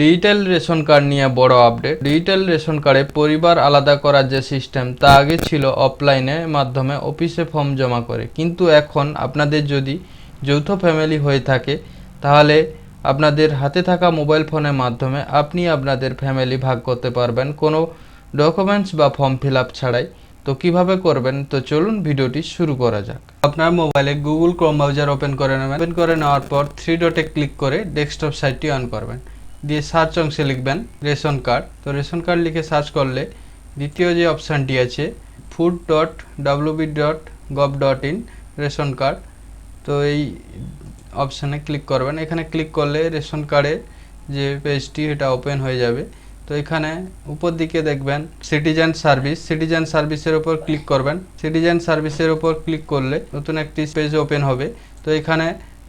Digital ration card নিয়ে বড় update digital ration কার্ডে পরিবার আলাদা করার যে সিস্টেম তা আগে ছিল অফলাইনে মাধ্যমে অফিসে ফর্ম জমা করে। কিন্তু এখন আপনাদের যদি যৌথ ফ্যামিলি হয়ে থাকে, তাহলে আপনাদের হাতে থাকা মোবাইল ফোনের মাধ্যমে আপনি আপনাদের ফ্যামিলি ভাগ করতে পারবেন। কোনো ডকুমেন্টস বা ফর্ম ফিল আপ ছাড়াই। তো কীভাবে করবেন? তো চলুন ভিডিওটি শুরু করা যাক। আপনার মোবাইলে গুগল ক্রোম ব্রাউজার ওপেন করে নেবেন। ওপেন করে নেওয়ার পর থ্রি ডটে ক্লিক করে ডেস্কটপ সাইটটি অন করবেন। দিয়ে সার্চ অংশে লিখবেন রেশন কার্ড। তো রেশন কার্ড লিখে সার্চ করলে দ্বিতীয় যে অপশানটি আছে food dot WB dot gov dot in ration card. তো এই অপশানে ক্লিক করবেন। এখানে ক্লিক করলে রেশন কার্ডের যে পেজটি এটা ওপেন হয়ে যাবে। তো এখানে উপর দিকে দেখবেন সিটিজেন সার্ভিস সিটিজেন সার্ভিসের উপর ক্লিক করবেন। সিটিজেন সার্ভিসের উপর ক্লিক করলে নতুন একটি পেজ ওপেন হবে। তো এখানে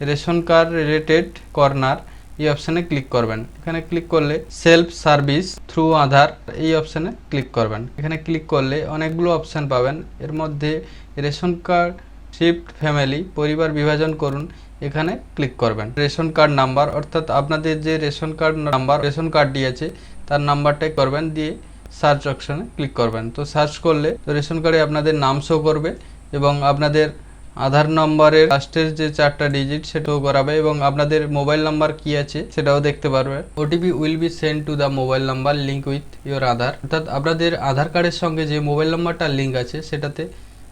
রেশন কার্ড রিলেটেড কর্নার এই অপশানে ক্লিক করবেন। এখানে ক্লিক করলে সেলফ সার্ভিস থ্রু আধার, এই অপশানে ক্লিক করবেন। এখানে ক্লিক করলে অনেকগুলো অপশান পাবেন। এর মধ্যে রেশন কার্ড, শিফট ফ্যামিলি, পরিবার বিভাজন করুন, এখানে ক্লিক করবেন। রেশন কার্ড নাম্বার, অর্থাৎ আপনাদের যে রেশন কার্ড নাম্বার, রেশন কার্ডটি আছে তার নাম্বারটাই করবেন, দিয়ে সার্চ অপশানে ক্লিক করবেন। তো সার্চ করলে তো রেশন কার্ডে আপনাদের নাম শো করবে এবং আপনাদের আধার নম্বরের লাস্টের যে চারটা ডিজিট সেটাও করাবে এবং আপনাদের মোবাইল নাম্বার কি আছে সেটাও দেখতে পারবে। OTP will be send to the mobile number link with your Aadhaar অর্থাৎ আপনাদের আধার কার্ডের সঙ্গে যে মোবাইল নাম্বারটা লিঙ্ক আছে সেটাতে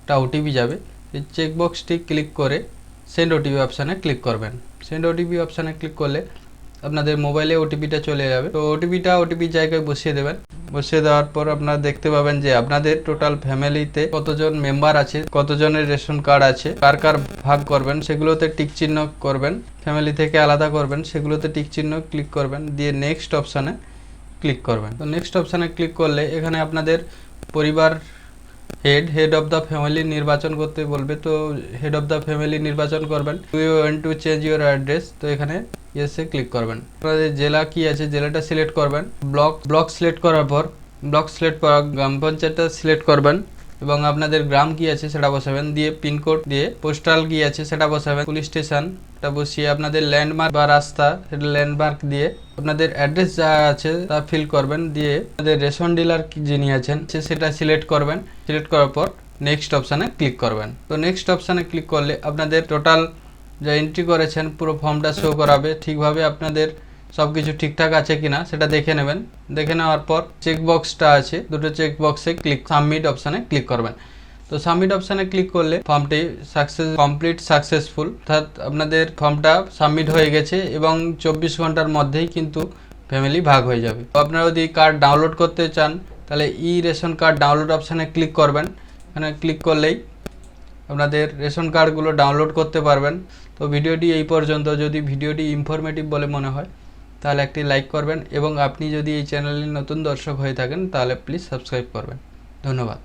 একটা ওটিপি যাবে। এই চেকবক্সটি ক্লিক করে সেন্ড ওটিপি অপশানে ক্লিক করবেন। সেন্ড ওটিপি অপশানে ক্লিক করলে আপনাদের মোবাইলে ওটিপিটা চলে যাবে। তো ওটিপিটা ওটিপি জায়গায় বসিয়ে দেবেন। বসিয়ে দেওয়ার পর আপনারা দেখতে পাবেন যে আপনাদের টোটাল ফ্যামিলিতে কতজন মেম্বার আছে, কতজনের রেশন কার্ড আছে, কার কার ভাগ করবেন, সেগুলোতে টিক চিহ্ন করবেন ফ্যামিলি থেকে আলাদা করবেন, সেগুলোতে টিক চিহ্ন ক্লিক করবেন, দিয়ে নেক্সট অপশানে ক্লিক করবেন। তো নেক্সট অপশানে ক্লিক করলে এখানে আপনাদের পরিবার head head of the family নির্বাচন করতে বলবে। তো হেড অফ দ্য ফ্যামিলি নির্বাচন করবেন। To you one two change your address তো এখানে এসে ক্লিক করবেন। আপনাদের জেলা কি আছে? জেলাটা সিলেক্ট করবেন। ব্লক ব্লক সিলেক্ট করার পর ব্লক সিলেক্ট করা গ্রাম পঞ্চায়েতটা সিলেক্ট করবেন। এবং আপনাদের গ্রাম কি আছে সেটা বসাবেন। দিয়ে পিনকোড দিয়ে পোস্টাল কি আছে সেটা বসাবেন। পুলিশ স্টেশন টা বসিয়ে আপনাদের ল্যান্ডমার্ক বা রাস্তা, সেটা ল্যান্ডমার্ক দিয়ে আপনাদের অ্যাড্রেস যা আছে তা ফিল করবেন। দিয়ে আপনাদের রেশন ডিলার যিনি আছেন, সে সেটা সিলেক্ট করবেন। সিলেক্ট করার পর নেক্সট অপশানে ক্লিক করবেন। তো নেক্সট অপশানে ক্লিক করলে আপনাদের টোটাল যা এন্ট্রি করেছেন পুরো ফর্মটা শো করাবে। ঠিকভাবে আপনাদের সব কিছু ঠিকঠাক আছে কিনা সেটা দেখে নেবেন। দেখে নেওয়ার পর চেক বক্সটা আছে, দুটো চেক বক্সে ক্লিক, সাবমিট অপশানে ক্লিক করবেন। তো সাবমিট অপশানে ক্লিক করলে ফর্মটি সাকসেস, কমপ্লিট সাকসেসফুল। অর্থাৎ আপনাদের ফর্মটা সাবমিট হয়ে গেছে এবং চব্বিশ ঘণ্টার মধ্যেই কিন্তু ফ্যামিলি ভাগ হয়ে যাবে। আপনারা যদি কার্ড ডাউনলোড করতে চান, তাহলে ই রেশন কার্ড ডাউনলোড অপশানে ক্লিক করবেন। এখানে ক্লিক করলেই আপনাদের রেশন কার্ডগুলো ডাউনলোড করতে পারবেন। তো ভিডিওটি এই পর্যন্ত। যদি ভিডিওটি ইনফরমেটিভ বলে মনে হয় তাহলে একটি লাইক করবেন এবং আপনি যদি এই চ্যানেলের নতুন দর্শক হয়ে থাকেন, তাহলে প্লিজ সাবস্ক্রাইব করবেন। ধন্যবাদ।